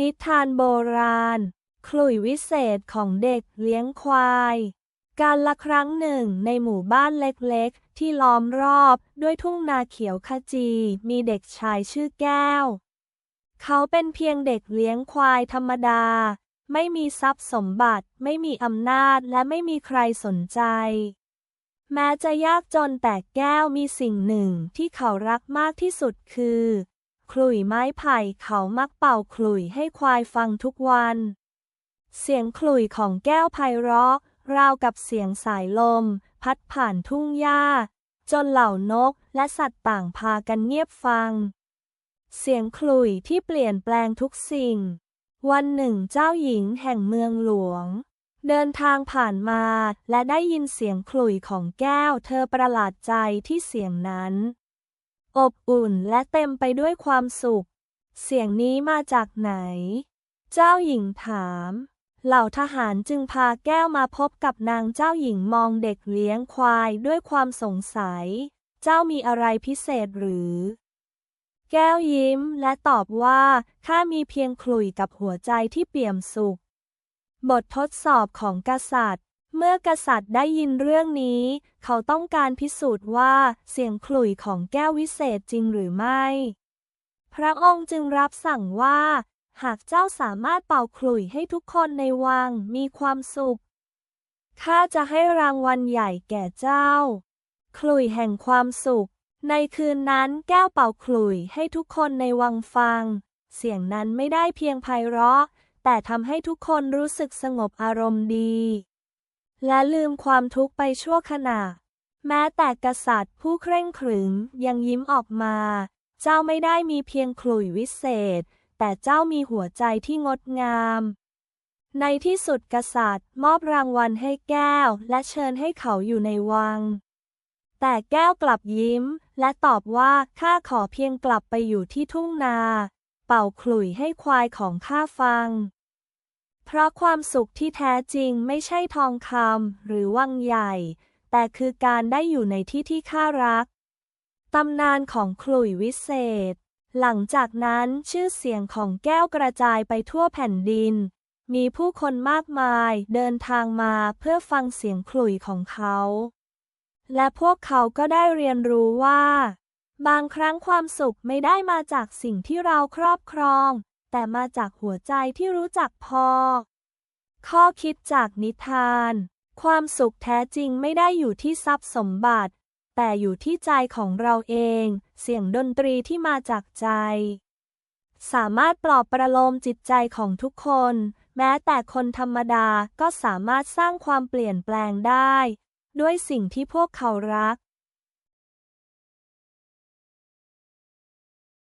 นิทานโบราณ ขลุ่ยวิเศษของเด็กเลี้ยงควาย การละครั้งหนึ่งในหมู่บ้านเล็กๆ ที่ล้อมรอบด้วยทุ่งนาเขียวขจี มีเด็กชายชื่อแก้ว เขาเป็นเพียงเด็กเลี้ยงควายธรรมดา ไม่มีทรัพย์สมบัติ ไม่มีอำนาจและไม่มีใครสนใจ แม้จะยากจนแต่แก้วมีสิ่งหนึ่งที่เขารักมากที่สุดคือ ขลุ่ยไม้ไผ่เขามักเป่าขลุ่ยให้ควายฟังทุกวัน เสียงขลุ่ยของแก้วไพเราะราวกับเสียงสายลม พัดผ่านทุ่งหญ้า จนเหล่านกและสัตว์ต่างพากันเงียบฟัง เสียงขลุ่ยที่เปลี่ยนแปลงทุกสิ่ง วันหนึ่งเจ้าหญิงแห่งเมืองหลวง เดินทางผ่านมาและได้ยินเสียงขลุ่ยของแก้วเธอประหลาดใจที่เสียงนั้น อบอุ่นและเต็มไปด้วยความสุข เสียงนี้มาจากไหน เจ้าหญิงถาม เหล่าทหารจึงพาแก้วมาพบกับนางเจ้าหญิงมองเด็กเลี้ยงควายด้วยความสงสัย เจ้ามีอะไรพิเศษหรือ แก้วยิ้มและตอบว่าข้ามีเพียงขลุ่ยกับหัวใจที่เปี่ยมสุข บททดสอบของกษัตริย์ เมื่อกษัตริย์ได้ยินเรื่องนี้ เขาต้องการพิสูจน์ว่าเสียงขลุ่ยของแก้ววิเศษจริงหรือไม่ พระองค์จึงรับสั่งว่า หากเจ้าสามารถเป่าขลุ่ยให้ทุกคนในวังมีความสุข ข้าจะให้รางวัลใหญ่แก่เจ้า ขลุ่ยแห่งความสุข ในคืนนั้นแก้วเป่าขลุ่ยให้ทุกคนในวังฟัง เสียงนั้นไม่ได้เพียงไพเราะ แต่ทำให้ทุกคนรู้สึกสงบอารมณ์ดี และลืมความทุกข์ไปชั่วขณะ แม้แต่กษัตริย์ผู้เคร่งขรึมยังยิ้มออกมา เจ้าไม่ได้มีเพียงขลุ่ยวิเศษ แต่เจ้ามีหัวใจที่งดงาม ในที่สุดกษัตริย์มอบรางวัลให้แก้ว และเชิญให้เขาอยู่ในวัง แต่แก้วกลับยิ้ม และตอบว่าข้าขอเพียงกลับไปอยู่ที่ทุ่งนา เป่าขลุ่ยให้ควายของข้าฟัง เพราะความสุขที่แท้จริงไม่ใช่ทองคำหรือวังใหญ่ แต่คือการได้อยู่ในที่ที่ข้ารัก ตำนานของขลุ่ยวิเศษ หลังจากนั้นชื่อเสียงของแก้วกระจายไปทั่วแผ่นดิน มีผู้คนมากมายเดินทางมาเพื่อฟังเสียงขลุ่ยของเขา และพวกเขาก็ได้เรียนรู้ว่า บางครั้งความสุขไม่ได้มาจากสิ่งที่เราครอบครอง แต่มาจากหัวใจที่รู้จักพอ ข้อคิดจากนิทาน ความสุขแท้จริงไม่ได้อยู่ที่ทรัพย์สมบัติ แต่อยู่ที่ใจของเราเอง เสียงดนตรีที่มาจากใจ สามารถปลอบประโลมจิตใจของทุกคน แม้แต่คนธรรมดาก็สามารถสร้างความเปลี่ยนแปลงได้ ด้วยสิ่งที่พวกเขารัก